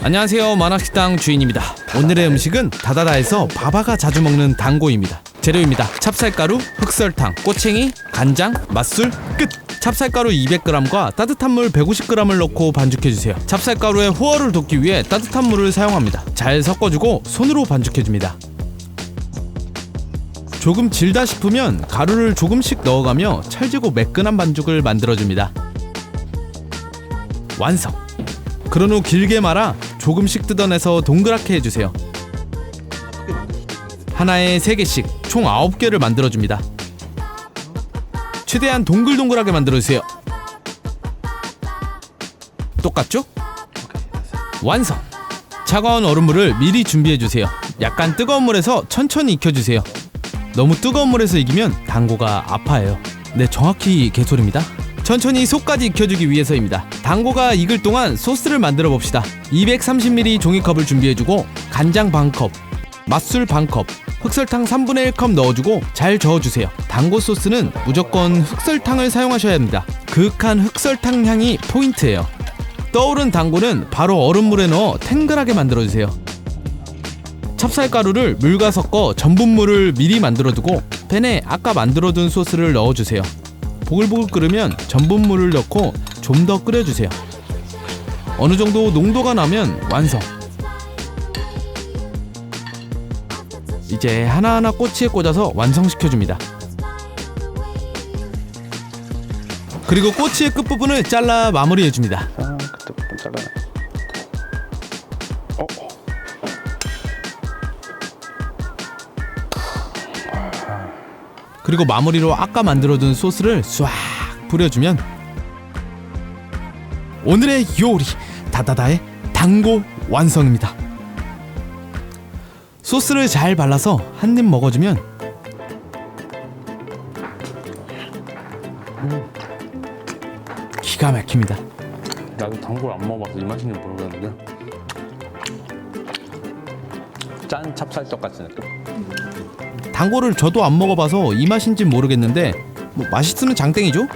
안녕하세요. 만화식당 주인입니다. 오늘의 음식은 다다다에서 바바가 자주 먹는 단고입니다. 재료입니다. 찹쌀가루, 흑설탕, 꼬챙이, 간장, 맛술, 끝! 찹쌀가루 200g과 따뜻한 물 150g을 넣고 반죽해주세요. 찹쌀가루의 호어를 돕기 위해 따뜻한 물을 사용합니다. 잘 섞어주고 손으로 반죽해줍니다. 조금 질다 싶으면 가루를 조금씩 넣어가며 찰지고 매끈한 반죽을 만들어줍니다. 완성! 그런 후 길게 말아 조금씩 뜯어내서 동그랗게 해주세요. 하나에 3개씩 총 9개를 만들어줍니다. 최대한 동글동글하게 만들어주세요. 똑같죠? 완성! 차가운 얼음물을 미리 준비해주세요. 약간 뜨거운 물에서 천천히 익혀주세요. 너무 뜨거운 물에서 익으면 당고가 아파해요. 네, 정확히 개소리입니다. 천천히 속까지 익혀주기 위해서입니다. 당고가 익을 동안 소스를 만들어 봅시다. 230ml 종이컵을 준비해주고 간장 반컵, 맛술 반컵, 흑설탕 3분의 1컵 넣어주고 잘 저어주세요. 당고 소스는 무조건 흑설탕을 사용하셔야 합니다. 그윽한 흑설탕 향이 포인트예요. 떠오른 당고는 바로 얼음물에 넣어 탱글하게 만들어주세요. 찹쌀가루를 물과 섞어 전분물을 미리 만들어두고 팬에 아까 만들어둔 소스를 넣어주세요. 보글보글 끓으면 전분물을 넣고 좀 더 끓여주세요. 어느 정도 농도가 나면 완성. 이제 하나하나 꼬치에 꽂아서 완성시켜줍니다. 그리고 꼬치의 끝부분을 잘라 마무리해줍니다. 아 그때 부분 잘라내 어? 그리고 마무리로 아까 만들어둔 소스를 싹 뿌려주면 오늘의 요리 다다다의 당고 완성입니다. 소스를 잘 발라서 한 입 먹어주면 기가 막힙니다. 나도 당구를 안 먹어봐서 이 맛인지 모르겠는데 짠 찹쌀떡 같은 느낌 당고를 저도 안 먹어봐서 이 맛인지 모르겠는데 뭐 맛있으면 장땡이죠?